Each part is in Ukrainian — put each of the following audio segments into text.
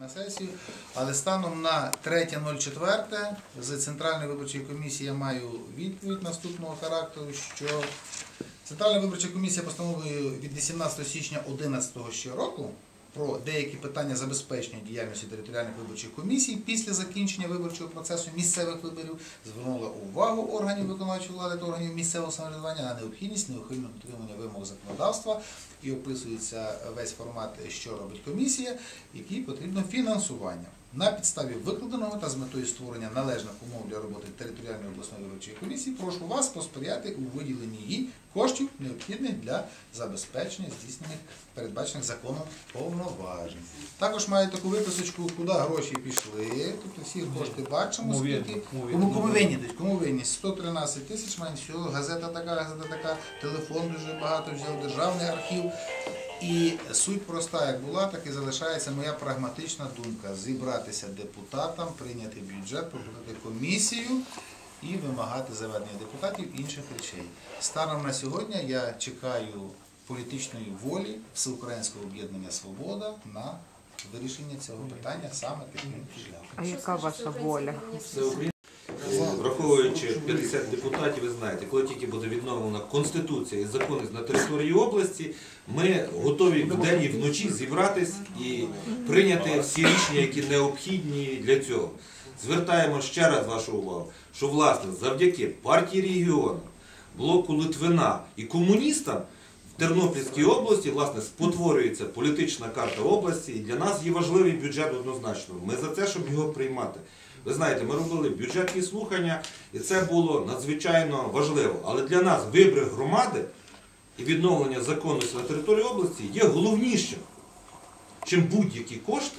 на сесію, але станом на 3.04 з Центральної виборчої комісії я маю відповідь наступного характеру, що Центральна виборча комісія постановою від 18 січня 2011 ще року про деякі питання забезпечення діяльності територіальних виборчих комісій після закінчення виборчого процесу місцевих виборів звернула увагу органів виконавчої влади та органів місцевого самоврядування на необхідність неухильного дотримання вимог законодавства і описується весь формат, що робить комісія, який потрібно фінансування. На підставі викладеного та з метою створення належних умов для роботи територіальної обласної виборчої комісії прошу вас посприяти у виділенні їй коштів, необхідних для забезпечення здійснених передбачених законом повноважень. Також маю таку виписочку, куди гроші пішли. Тобто всі кошти бачимо, скільки кому кому, винні, кому винні 113 тисяч має всього, газета така, газета така, телефон дуже багато взяв, державний архів. І суть проста, як була, так і залишається моя прагматична думка зібратися депутатам, прийняти бюджет, покликати комісію і вимагати заведення депутатів інших речей. Станом на сьогодні я чекаю політичної волі Всеукраїнського об'єднання Свобода на вирішення цього питання саме таким шляхом. А яка ваша воля? Враховуючи 50 депутатів, ви знаєте, коли тільки буде відновлена Конституція і законність на території області, ми готові вдень і вночі зібратись і прийняти всі рішення, які необхідні для цього. Звертаємо ще раз вашу увагу, що власне завдяки партії регіону, блоку Литвина і комуністам в Тернопільській області власне спотворюється політична карта області, і для нас є важливий бюджет однозначно. Ми за те, щоб його приймати. Ви знаєте, ми робили бюджетні слухання, і це було надзвичайно важливо. Але для нас вибір громади і відновлення законності на території області є головнішим, чим будь-які кошти,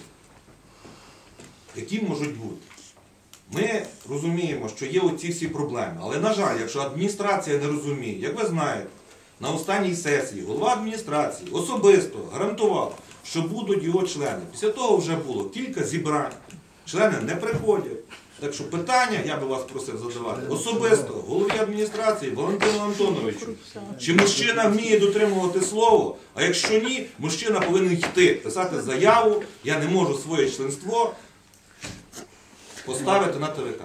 які можуть бути. Ми розуміємо, що є оці всі проблеми. Але, на жаль, якщо адміністрація не розуміє, як ви знаєте, на останній сесії голова адміністрації особисто гарантував, що будуть його члени. Після того вже було кілька зібрань. Члени не приходять. Так що питання я би вас просив задавати особисто голові адміністрації Валентину Антоновичу. Чи мужчина вміє дотримувати слово? А якщо ні, мужчина повинен йти, писати заяву, я не можу своє членство поставити на ТВК.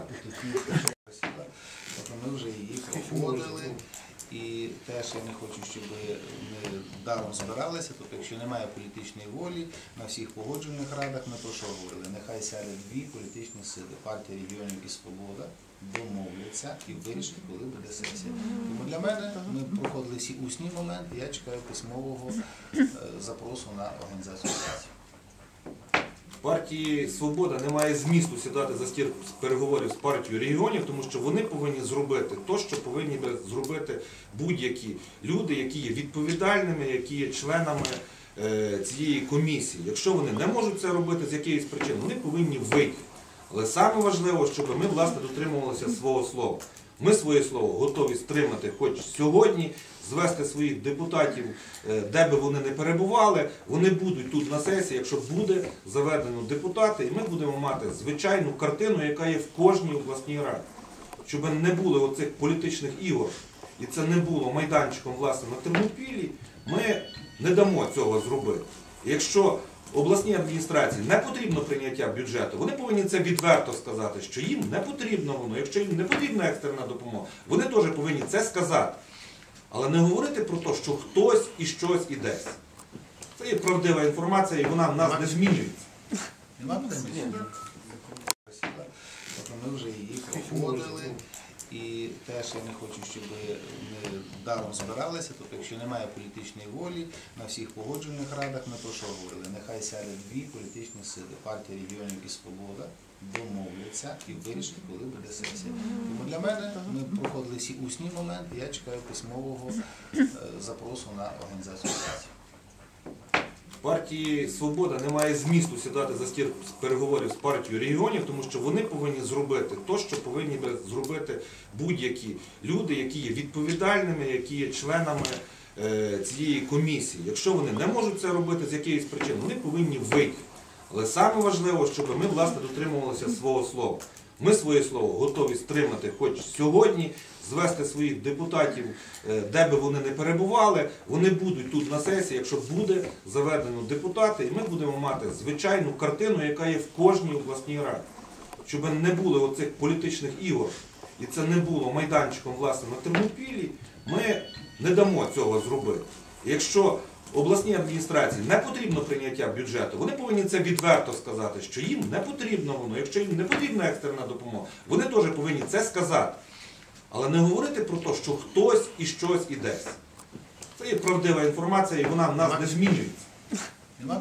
Тобто ми вже її проходили. І теж я не хочу, щоб ми даром збиралися. Тобто, якщо немає політичної волі, на всіх погоджувальних радах ми про що говорили? Нехай сядуть дві політичні сили, партія регіонів і свобода домовляться і вирішать, коли буде сесія. Тому для мене ми проходили всі усні моменти, я чекаю письмового е, запросу на організацію сесії. Партії Свобода немає змісту сідати за стіл переговорів з партією регіонів, тому що вони повинні зробити те, що повинні зробити будь-які люди, які є відповідальними, які є членами е, цієї комісії. Якщо вони не можуть це робити з якоїсь причини, вони повинні вийти. Але саме важливо, щоб ми власне дотримувалися свого слова. Ми своє слово готові стримати хоч сьогодні, звести своїх депутатів, е, де би вони не перебували. Вони будуть тут на сесії, якщо буде заведено депутати, і ми будемо мати звичайну картину, яка є в кожній обласній раді. Щоб не було оцих політичних ігор, і це не було майданчиком власне на Тернопілі, ми не дамо цього зробити. Якщо обласній адміністрації не потрібно прийняття бюджету, вони повинні це відверто сказати, що їм не потрібно воно. Якщо їм не потрібна екстрена допомога, вони теж повинні це сказати. Але не говорити про те, що хтось і щось і десь. Це є правдива інформація, і вона в нас не змінюється. Нема? Тобто ми вже її проходили. І теж я не хочу, щоб ми даром збиралися. Тобто, якщо немає політичної волі, на всіх погоджувальних радах ми про що говорили? Нехай сядуть дві політичні сили, партія регіонів і свобода домовляться і вирішить, коли буде сесія. Тому для мене ми проходили всі усні моменти, я чекаю письмового е, запросу на організацію сесії. Партії Свобода немає змісту сідати за стіл переговорів з партією регіонів, тому що вони повинні зробити те, що повинні зробити будь-які люди, які є відповідальними, які є членами е, цієї комісії. Якщо вони не можуть це робити з якоїсь причини, вони повинні вийти. Але саме важливо, щоб ми власне дотримувалися свого слова. Ми своє слово готові стримати хоч сьогодні, звести своїх депутатів, е, де би вони не перебували. Вони будуть тут на сесії, якщо буде заведено депутати, і ми будемо мати звичайну картину, яка є в кожній обласній раді. Щоб не було оцих політичних ігор, і це не було майданчиком власне на Тернопілі, ми не дамо цього зробити. Якщо обласній адміністрації не потрібно прийняття бюджету, вони повинні це відверто сказати, що їм не потрібно воно. Якщо їм не потрібна екстрена допомога, вони теж повинні це сказати. Але не говорити про те, що хтось і щось і десь. Це є правдива інформація, і вона в нас не змінюється. Нема?